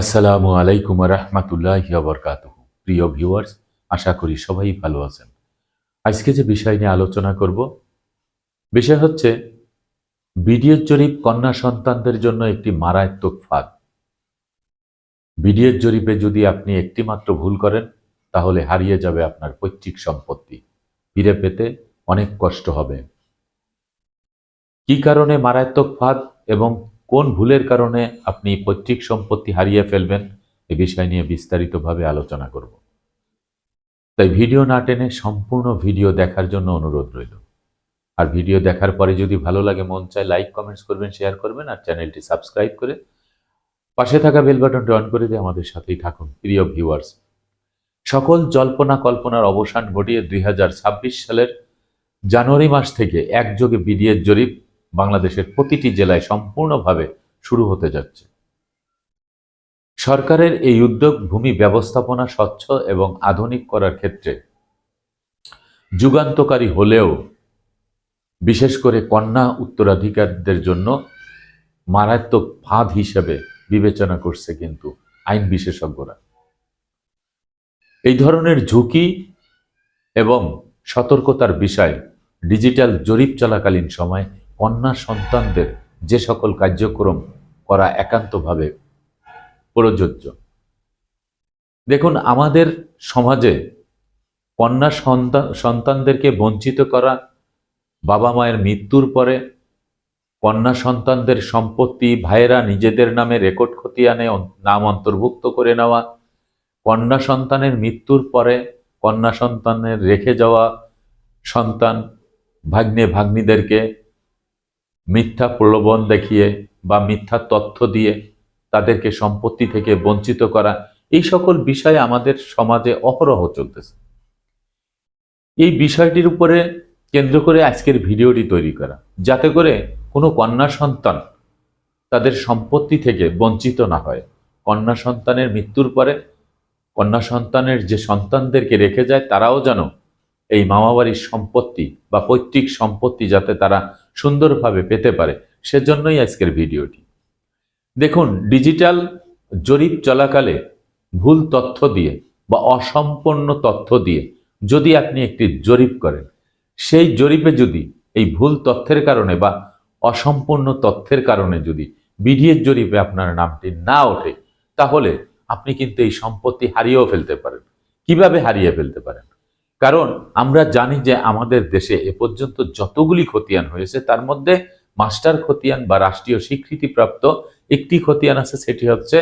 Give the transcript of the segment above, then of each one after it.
আসসালামু আলাইকুম রহমতুল্লাহ বরকাত প্রিয় ভিউয়ার্স, আশা করি সবাই ভালো আছেন। আজকে যে বিষয় নিয়ে আলোচনা করব, বিষয় হচ্ছে বিডিএর জরিপ কন্যা সন্তানদের জন্য একটি মারাত্মক ফাঁদ। বিডিএর জরিপে যদি আপনি একটি মাত্র ভুল করেন, তাহলে হারিয়ে যাবে আপনার পৈতৃক সম্পত্তি। ফিরে পেতে অনেক কষ্ট হবে। কি কারণে মারাত্মক ফাঁদ এবং কোন ভুলের কারণে আপনি পৈতৃক সম্পত্তি হারিয়ে ফেলবেন, এ বিষয় নিয়ে বিস্তারিতভাবে আলোচনা করব। তাই ভিডিও না টেনে সম্পূর্ণ ভিডিও দেখার জন্য অনুরোধ রইল। আর ভিডিও দেখার পরে যদি ভালো লাগে, মন চায় লাইক, কমেন্টস করবেন, শেয়ার করবেন, আর চ্যানেলটি সাবস্ক্রাইব করে পাশে থাকা বেল বাটনটি অন করে দিয়ে আমাদের সাথেই থাকুন, প্রিয় ভিউয়ার্স। সকল জল্পনা কল্পনার অবসান ঘটিয়ে দুই হাজার ছাব্বিশ সালের জানুয়ারি মাস থেকে একযোগে বিডিএর জরিপ বাংলাদেশের প্রতিটি জেলায় সম্পূর্ণভাবে শুরু হতে যাচ্ছে। সরকারের এই উদ্যোগ ভূমি ব্যবস্থাপনা স্বচ্ছ এবং আধুনিক করার ক্ষেত্রে যুগান্তকারী হলেও, বিশেষ করে কন্যা উত্তরাধিকারদের জন্য মারাত্মক ফাঁদ হিসেবে বিবেচনা করছে কিন্তু আইন বিশেষজ্ঞরা। এই ধরনের ঝুঁকি এবং সতর্কতার বিষয় ডিজিটাল জরিপ চলাকালীন সময় কন্যা সন্তানদের যে সকল কার্যক্রম করা একান্তভাবে প্রযোজ্য। দেখুন, আমাদের সমাজে কন্যা সন্তান, সন্তানদেরকে বঞ্চিত করা, বাবা মায়ের মৃত্যুর পরে কন্যা সন্তানদের সম্পত্তি ভাইয়েরা নিজেদের নামে রেকর্ড খতিয়ানে নাম অন্তর্ভুক্ত করে নেওয়া, কন্যা সন্তানের মৃত্যুর পরে কন্যা সন্তানের রেখে যাওয়া সন্তান ভাগ্নে ভাগ্নিদেরকে মিথ্যা প্রলোভন দেখিয়ে বা মিথ্যা তথ্য দিয়ে তাদেরকে সম্পত্তি থেকে বঞ্চিত করা, এই সকল বিষয় আমাদের সমাজে অহরহ চলতেছে। এই বিষয়টির উপরে কেন্দ্র করে আজকের ভিডিওটি তৈরি করা। যাতে করে কোনো কন্যা সন্তান তাদের সম্পত্তি থেকে বঞ্চিত না হয়। কন্যা সন্তানের মৃত্যুর পরে কন্যা সন্তানের যে সন্তানদেরকে রেখে যায়, তারাও যেন এই মামাবাড়ির সম্পত্তি বা পৈতৃক সম্পত্তি যাতে তারা সুন্দরভাবে পেতে পারে, সেজন্যই আজকের ভিডিওটি। দেখুন, ডিজিটাল জরিপ চলাকালে ভুল তথ্য দিয়ে বা অসম্পূর্ণ তথ্য দিয়ে যদি আপনি একটি জরিপ করেন, সেই জরিপে যদি এই ভুল তথ্যের কারণে বা অসম্পূর্ণ তথ্যের কারণে যদি বিডিএর জরিপে আপনার নামটি না ওঠে, তাহলে আপনি কিন্তু এই সম্পত্তি হারিয়েও ফেলতে পারেন। কীভাবে হারিয়ে ফেলতে পারেন? কারণ আমরা জানি যে আমাদের দেশে এ পর্যন্ত যতগুলি খতিয়ান হয়েছে, তার মধ্যে মাস্টার খতিয়ান বা রাষ্ট্রীয় স্বীকৃতিপ্রাপ্ত একটি খতিয়ান আছে, সেটি হচ্ছে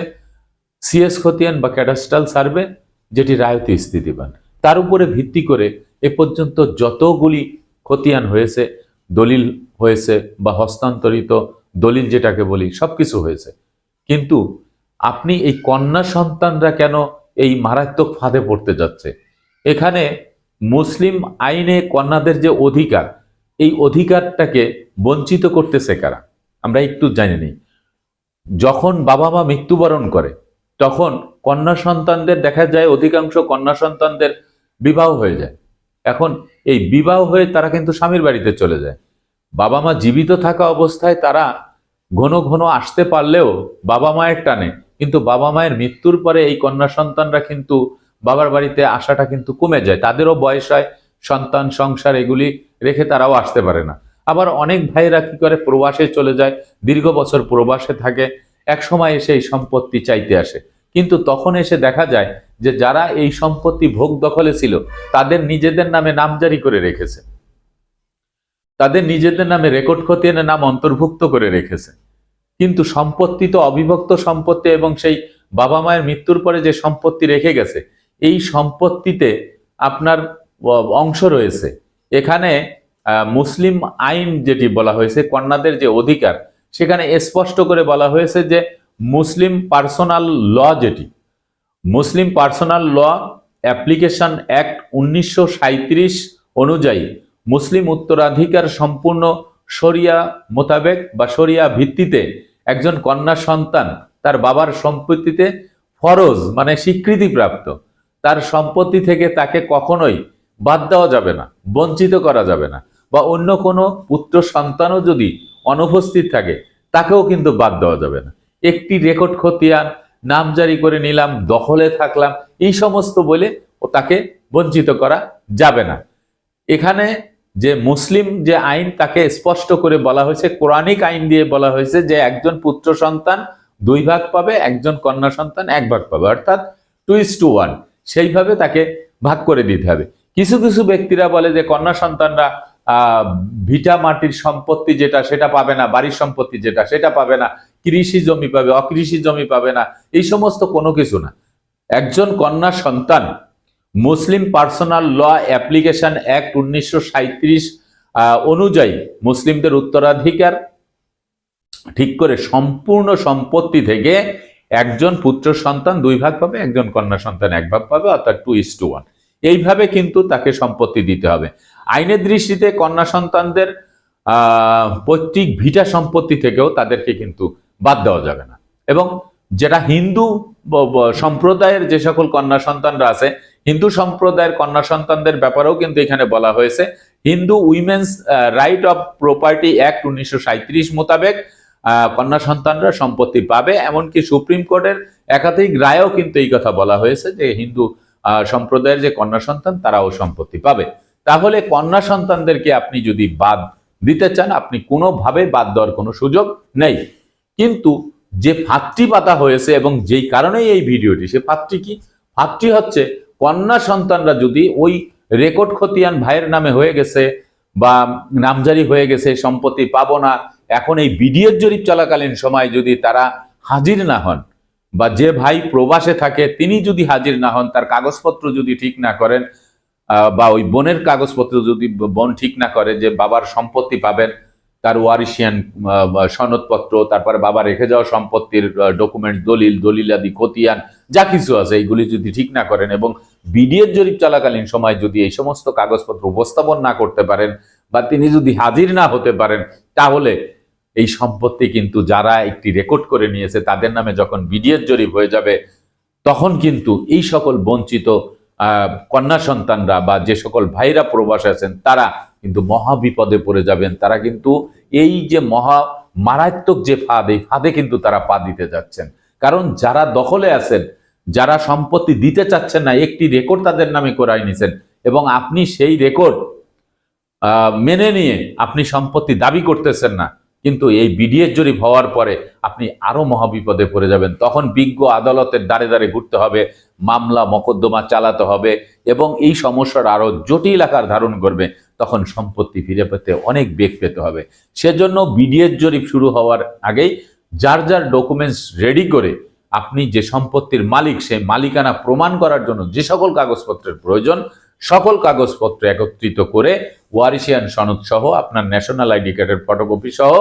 সিএস খতিয়ান বা ক্যাডাস্ট্রাল সার্ভে, যেটি রায়তি স্থিতিবান তার উপরে ভিত্তি করে এ পর্যন্ত যতগুলি খতিয়ান হয়েছে, দলিল হয়েছে বা হস্তান্তরিত দলিল যেটাকে বলি সব কিছু হয়েছে। কিন্তু আপনি এই কন্যা সন্তানরা কেন এই মারাত্মক ফাঁদে পড়তে যাচ্ছে? এখানে মুসলিম আইনে কন্যাদের যে অধিকার, এই অধিকারটাকে বঞ্চিত করতেছে কারা? আমরা একটু জানি নিই। যখন বাবা মা মৃত্যুবরণ করে, তখন কন্যা সন্তানদের দেখা যায়, অধিকাংশ কন্যা সন্তানদের বিবাহ হয়ে যায়। এখন এই বিবাহ হয়ে তারা কিন্তু স্বামীর বাড়িতে চলে যায়। বাবা মা জীবিত থাকা অবস্থায় তারা ঘন ঘন আসতে পারলেও বাবা মায়ের টানে, কিন্তু বাবা মায়ের মৃত্যুর পরে এই কন্যা সন্তানরা কিন্তু বাবার বাড়িতে আসাটা কিন্তু কমে যায়। তাদেরও বয়স হয়, সন্তান, সংসার এগুলি রেখে তারাও আসতে পারে না। আবার অনেক ভাইয়েরা কি করে? প্রবাসে চলে যায়, দীর্ঘ বছর প্রবাসে থাকে, এক সময় এসে এই সম্পত্তি চাইতে আসে। কিন্তু তখন এসে দেখা যায় যে যারা এই সম্পত্তি ভোগ দখলে ছিল, তাদের নিজেদের নামে নামজারি করে রেখেছে। তাদের নিজেদের নামে রেকর্ড খতিয়ানে নাম অন্তর্ভুক্ত করে রেখেছে। কিন্তু সম্পত্তি তো অবিভক্ত সম্পত্তি এবং সেই বাবা মায়ের মৃত্যুর পরে যে সম্পত্তি রেখে গেছে এই সম্পত্তিতে আপনার অংশ রয়েছে। এখানে মুসলিম আইন যেটি বলা হয়েছে, কন্যাদের যে অধিকার, সেখানে স্পষ্ট করে বলা হয়েছে যে মুসলিম পার্সোনাল ল যেটি, Muslim personal law application act উনিশশো সাঁইত্রিশ অনুযায়ী মুসলিম উত্তরাধিকার সম্পূর্ণ শরিয়া মোতাবেক বা শরিয়া ভিত্তিতে একজন কন্যা সন্তান তার বাবার সম্পত্তিতে ফরজ মানে স্বীকৃতিপ্রাপ্ত। তার সম্পত্তি থেকে তাকে কখনোই বাদ দেওয়া যাবে না, বঞ্চিত করা যাবে না। বা অন্য কোনো পুত্র সন্তানও যদি অনুপস্থিত থাকে, তাকেও কিন্তু বাদ দেওয়া যাবে না। একটি রেকর্ড খতিয়ান, নাম জারি করে নিলাম, দখলে থাকলাম, এই সমস্ত বলে ও তাকে বঞ্চিত করা যাবে না। এখানে যে মুসলিম যে আইন তাকে স্পষ্ট করে বলা হয়েছে, কোরআনিক আইন দিয়ে বলা হয়েছে যে একজন পুত্র সন্তান দুই ভাগ পাবে, একজন কন্যা সন্তান এক ভাগ পাবে। অর্থাৎ টু ইস টু ওয়ান সেইভাবে তাকে ভাগ করে দিতে হবে। কিছু কিছু ব্যক্তিরা বলে যে কন্যা সন্তানরা ভিটা মাটির সম্পত্তি যেটা সেটা পাবে না, বাড়ির সম্পত্তি যেটা সেটা পাবে না, কৃষি জমি পাবে, অকৃষি জমি পাবে না, এই সমস্ত কোনো কিছু না। একজন কন্যা সন্তান, Muslim personal law application act উনিশশো অনুযায়ী মুসলিমদের উত্তরাধিকার ঠিক করে সম্পূর্ণ সম্পত্তি থেকে একজন পুত্র সন্তান দুই ভাগ পাবে, একজন কন্যা সন্তান এক ভাগ পাবে অর্থাৎ টু ইস টু ওয়ান এইভাবে কিন্তু তাকে সম্পত্তি দিতে হবে। আইনের দৃষ্টিতে কন্যা সন্তানদের পৈতৃক ভিটা সম্পত্তি থেকেও তাদেরকে কিন্তু বাদ দেওয়া যাবে না। এবং যেটা হিন্দু সম্প্রদায়ের যে সকল কন্যা সন্তানরা আছে, হিন্দু সম্প্রদায়ের কন্যা সন্তানদের ব্যাপারেও কিন্তু এখানে বলা হয়েছে, Hindu women's right of property act উনিশশো সাঁইত্রিশ মোতাবেক কন্যা সন্তানরা সম্পত্তি পাবে, এমনকি সুপ্রিম কোর্টের একাধিক রায়েও কিন্তু এই কথা বলা হয়েছে যে হিন্দু সম্প্রদায়ের যে কন্যা সন্তান, তারাও সম্পত্তি পাবে। তাহলে কন্যা সন্তানদেরকে আপনি যদি বাদ দিতে চান, আপনি কোনোভাবে বাদ দেওয়ার কোনো সুযোগ নেই। কিন্তু যে ফাঁদটি পাতা হয়েছে এবং যেই কারণেই এই ভিডিওটি, সে ফাঁদটি কি? ফাঁদটি হচ্ছে কন্যা সন্তানরা যদি ওই রেকর্ড খতিয়ান ভাইয়ের নামে হয়ে গেছে বা নামজারি হয়ে গেছে, সম্পত্তি পাবো না এখন এই বিডিএর জরিপ চলাকালীন সময় যদি তারা হাজির না হন বা যে ভাই প্রবাসে থাকে, তিনি যদি হাজির না হন, তার কাগজপত্র যদি ঠিক না করেন বা ওই বোনের কাগজপত্র যদি বোন ঠিক না করে যে বাবার সম্পত্তি পাবেন, তার ওয়ারিশিয়ান সনদপত্র, তারপরে বাবা রেখে যাওয়া সম্পত্তির ডকুমেন্ট দলিল, দলিলাদি, খতিয়ান, যা কিছু আছে, এইগুলি যদি ঠিক না করেন এবং বিডিএর জরিপ চলাকালীন সময় যদি এই সমস্ত কাগজপত্র উপস্থাপন না করতে পারেন বা তিনি যদি হাজির না হতে পারেন, তাহলে এই সম্পত্তি কিন্তু যারা একটি রেকর্ড করে নিয়েছে, তাদের নামে যখন বিডিএর জরিপ হয়ে যাবে, তখন কিন্তু এই সকল বঞ্চিত কন্যা সন্তানরা বা যে সকল ভাইরা প্রবাসে আছেন, তারা কিন্তু মহা বিপদে পড়ে যাবেন। তারা কিন্তু এই যে মহা মারাত্মক যে ফাঁদ, এই ফাঁদে কিন্তু তারা পা দিতে যাচ্ছেন। কারণ যারা দখলে আছেন, যারা সম্পত্তি দিতে চাচ্ছেন না, একটি রেকর্ড তাদের নামে করাই নিছেন এবং আপনি সেই রেকর্ড মেনে নিয়ে আপনি সম্পত্তি দাবি করতেছেন না কিন্তু এই বিডিএস জরিপ হওয়ার পরে আপনি আরও মহাবিপদে পড়ে যাবেন। তখন বিজ্ঞ আদালতের দ্বারে দ্বারে ঘুরতে হবে, মামলা, মকদ্দমা চালাতে হবে এবং এই সমস্যার আরও জটিল আকার ধারণ করবে। তখন সম্পত্তি ফিরে পেতে অনেক বেগ পেতে হবে। সেজন্য বিডিএস জরিপ শুরু হওয়ার আগেই যার যার ডকুমেন্টস রেডি করে আপনি যে সম্পত্তির মালিক, সেই মালিকানা প্রমাণ করার জন্য যে সকল কাগজপত্রের প্রয়োজন, সকল কাগজপত্র একত্রিত করে ওয়ারিশিয়ান সনদ সহ আপনার ন্যাশনাল আইডি কার্ডের ফটোকপি সহ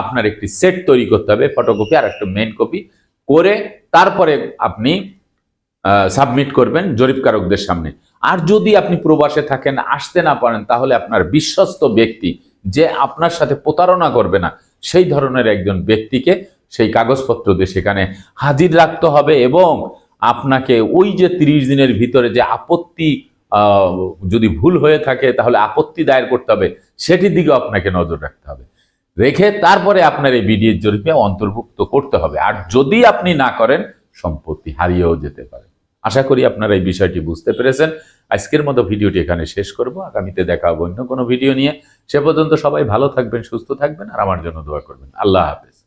আপনার একটি সেট তৈরি করতে হবে। ফটোকপি আর একটা মেন কপি করে তারপরে আপনি সাবমিট করবেন জরিপকারকদের সামনে। আর যদি আপনি প্রবাসে থাকেন, আসতে না পারেন, তাহলে আপনার বিশ্বস্ত ব্যক্তি যে আপনার সাথে প্রতারণা করবে না, সেই ধরনের একজন ব্যক্তিকে সেই কাগজপত্র দিয়ে সেখানে হাজির রাখতে হবে এবং আপনাকে ওই যে তিরিশ দিনের ভিতরে যে আপত্তি যদি ভুল হয়ে থাকে, তাহলে আপত্তি দায়ের করতে হবে। সেটির দিকে আপনাকে নজর রাখতে হবে। রেখে তারপরে আপনার এই বিডিএর জরিপে অন্তর্ভুক্ত করতে হবে। আর যদি আপনি না করেন, সম্পত্তি হারিয়েও যেতে পারে। আশা করি আপনারা এই বিষয়টি বুঝতে পেরেছেন। আজকের মতো ভিডিওটি এখানে শেষ করব। আগামীতে দেখা হবে অন্য কোনো ভিডিও নিয়ে। সে পর্যন্ত সবাই ভালো থাকবেন, সুস্থ থাকবেন, আর আমার জন্য দোয়া করবেন। আল্লাহ হাফেজ।